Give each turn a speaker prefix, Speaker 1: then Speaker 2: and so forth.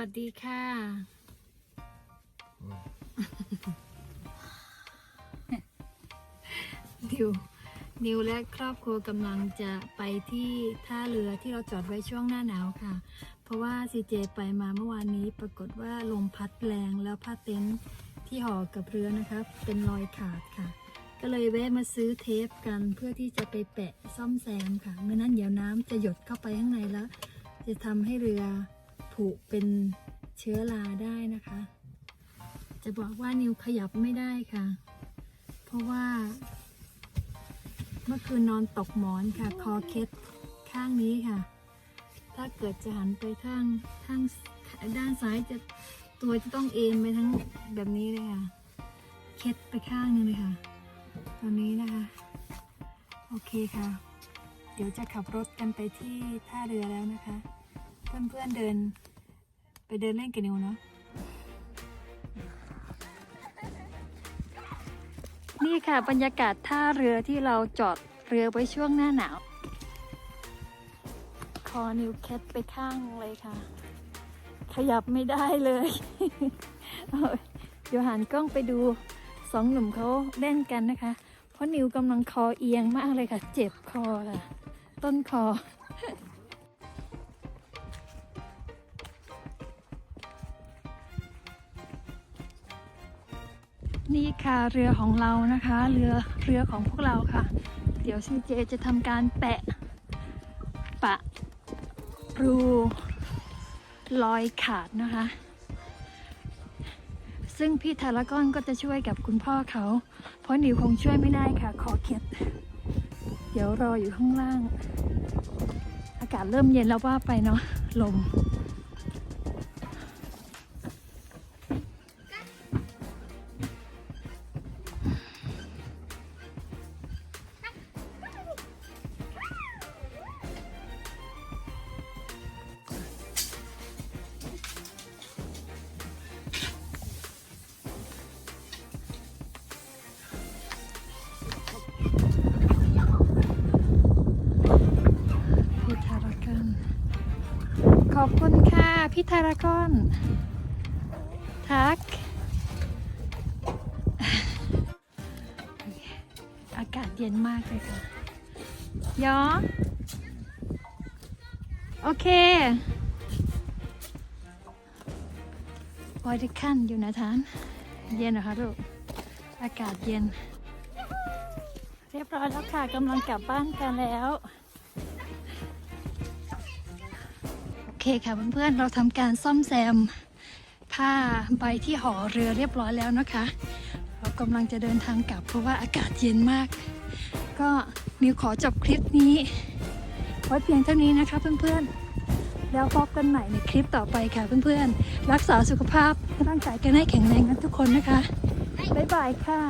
Speaker 1: วัสดีค่ะ นิว นิวและครอบครัวกำลังจะไปที่ท่าเรือที่เราจอดไว้ช่วงหน้าหนาวค่ะ เพราะว่าซีเจไปมาเมื่อวานนี้ปรากฏว่าลมพัดแรงแล้วผ้าเต็นท์ที่ห่อกับเรือนะคะเป็นรอยขาดค่ะ ก็เลยแวะมาซื้อเทปกันเพื่อที่จะไปแปะซ่อมแซมค่ะไม่นั้นเดี๋ยวน้ำจะหยดเข้าไปข้างในแล้ว จะทำให้เรือ ผุเป็นเชื้อราได้นะคะ จะบอกว่านิวขยับไม่ได้ค่ะ เพราะว่า เมื่อคืนนอนตกหมอนค่ะ คอเคล็ดข้างนี้ค่ะ ถ้าเกิดจะหันไปทางทางด้านซ้ายจะตัวจะต้องเอ็นไปทั้งแบบนี้เลยค่ะ เคล็ดไปข้างนึงเลยค่ะ ตอนนี้นะคะ โอเคค่ะ เดี๋ยวจะขับรถกันไปที่ท่าเรือแล้วนะคะ เพื่อนๆเดิน ไปเดินเล่นกันนิวเนาะนี่ค่ะบรรยากาศท่าเรือที่เราจอดเรือไว้ช่วงหน้าหนาว คอนิวแคทไปข้างเลยค่ะ ขยับไม่ได้เลยเดี๋ยวหันกล้องไปดูสองหนุ่มเขาเล่นกันนะคะ เพราะนิวกำลังคอเอียงมากเลยค่ะ เจ็บคอค่ะ ต้นคอ นี่ค่ะเรือของเรานะคะ เรือเรือของพวกเราค่ะ เดี๋ยวซีเจจะทำการแปะ ปะ รูรอยขาดนะคะ ซึ่งพี่ทารากอนก็จะช่วยกับคุณพ่อเขา เพราะนิวคงช่วยไม่ได้ค่ะขอเข็ด เดี๋ยวรออยู่ข้างล่าง อากาศเริ่มเย็นแล้วว่าไปเนาะลม ขอบคุณค่ะพี่ทารากอน ทัก อากาศเย็นมากเลยค่ะยอโอเควอยดิคันอยู่นะทาน เย็นเหรอคะลูก อากาศเย็น เรียบร้อยแล้วค่ะกำลังกลับบ้านกันแล้ว เคค่ะเพื่อนๆเราทำการซ่อมแซมผ้าใบที่ห่อเรือเรียบร้อยแล้วนะคะ เรากำลังจะเดินทางกลับเพราะว่าอากาศเย็นมาก ก็นิวขอจบคลิปนี้ไว้เพียงเท่านี้นะคะเพื่อนๆ แล้วพบกันใหม่ในคลิปต่อไปค่ะเพื่อนๆ รักษาสุขภาพร่างกายกันให้แข็งแรงกันทุกคนนะคะ บ๊ายบายค่ะ